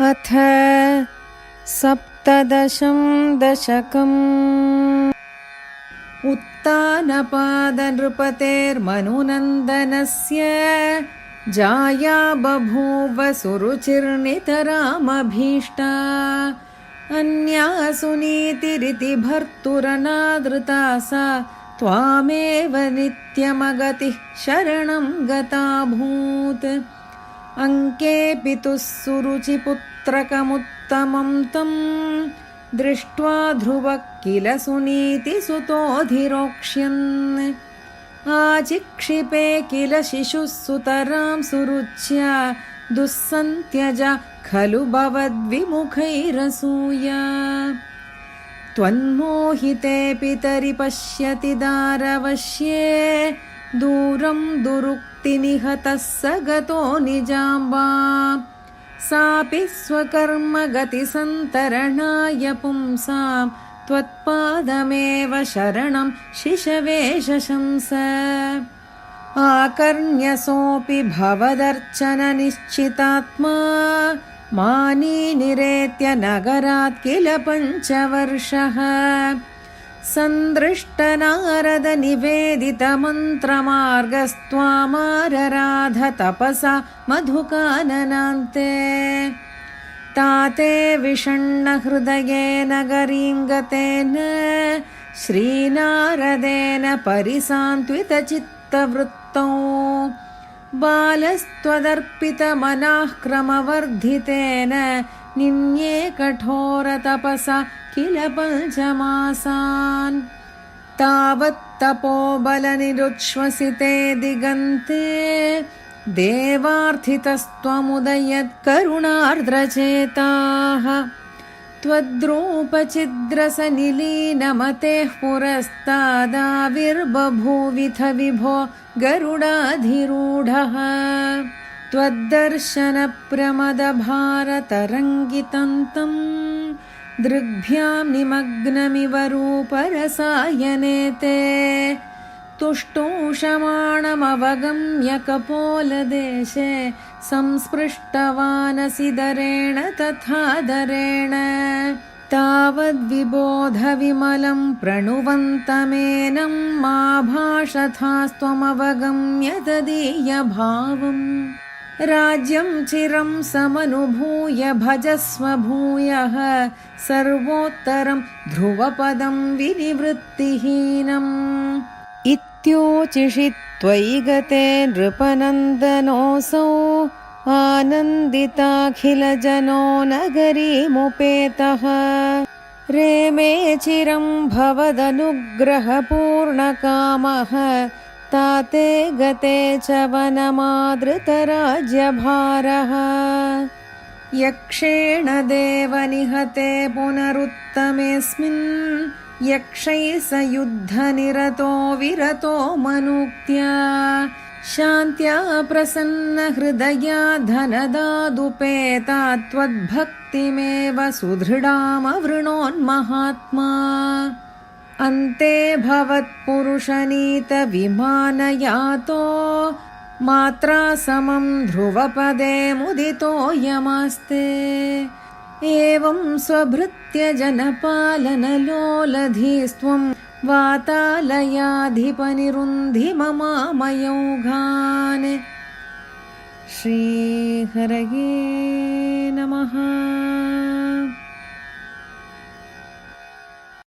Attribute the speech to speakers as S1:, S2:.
S1: अथ सप्तदशं दशकम्। उत्तानपादनृपतेर्मनुनन्दनस्य जाया बभूव सुरुचिर्नितरामभीष्टा। अन्या सुनीतिरिति भर्तुरनादृता सा त्वामेव नित्यमगतिः शरणं गताभूत् अङ्के पितुः सुरुचिपुत्रकमुत्तमं तं दृष्ट्वा ध्रुवः किल सुनीतिसुतोऽधिरोक्ष्यन् आचिक्षिपे किल शिशुः सुतरां सुरुच्या दुःसन्त्यज खलु भवद्विमुखैरसूया। त्वन्मोहिते पितरि पश्यति दारवश्ये दूरं दुरुक्तिनिहतः स गतो निजाम्बा सापि स्वकर्मगतिसन्तरणाय पुंसां त्वत्पादमेव शरणं शिशवेशशंस आकर्ण्यसोऽपि भवदर्चननिश्चितात्मा। मानी निरेत्य नगरात् किल पञ्चवर्षः सन्दृष्टनारदनिवेदितमन्त्रमार्गस्त्वामारराध तपसा मधुकाननान्ते। ताते विषण्णहृदयेन गरीं गतेन श्रीनारदेन परिसान्त्वितचित्तवृत्तौ। बालस्त्वदर्पितमनाः क्रमवर्धितेन निन्ये कठोरतपसा किल पञ्चमासान् तावत्तपोबलनिरुच्छ्वसिते दिगन्ते। देवार्थितस्त्वमुदयत्करुणार्द्रचेताः। त्वद्रूपचिद्रसनिलीनमतेः पुरस्तादाविर्बभूविथ विभो गरुडाधिरूढः त्वद्दर्शनप्रमदभारतरङ्गितन्तम् दृग्भ्यां निमग्नमिव रूपरसायने ते तुष्टूषमाणमवगम्य कपोलदेशे संस्पृष्टवानसि दरेण तथा दरेण तावद्विबोधविमलं प्रणुवन्तमेनं मा भाषथास्त्वमवगम्य तदीयभावम् राज्यं चिरं समनुभूय भजस्व भूयः सर्वोत्तरं ध्रुवपदं विनिवृत्तिहीनम् इत्योचिषि त्वयि गते नृपनन्दनोऽसौ आनन्दिताखिलजनो नगरीमुपेतः। रेमे चिरं भवदनुग्रहपूर्णकामः ताते गते च वनमादृतराज्यभारः। यक्षेण देवनिहते पुनरुत्तमेऽस्मिन् यक्षैः स युद्धनिरतो विरतो मनुक्त्या। शान्त्या प्रसन्नहृदया धनदादुपेता त्वद्भक्तिमेव सुदृढामवृणोन्महात्मा अन्ते भवत्पुरुषनीतविमानयातो मात्रा समं ध्रुवपदे मुदितोऽयमास्ते एवं स्वभृत्य जनपालनलोलधीस्त्वं वातालयाधिपनिरुन्धि ममामयौघान् श्रीहरये नमः।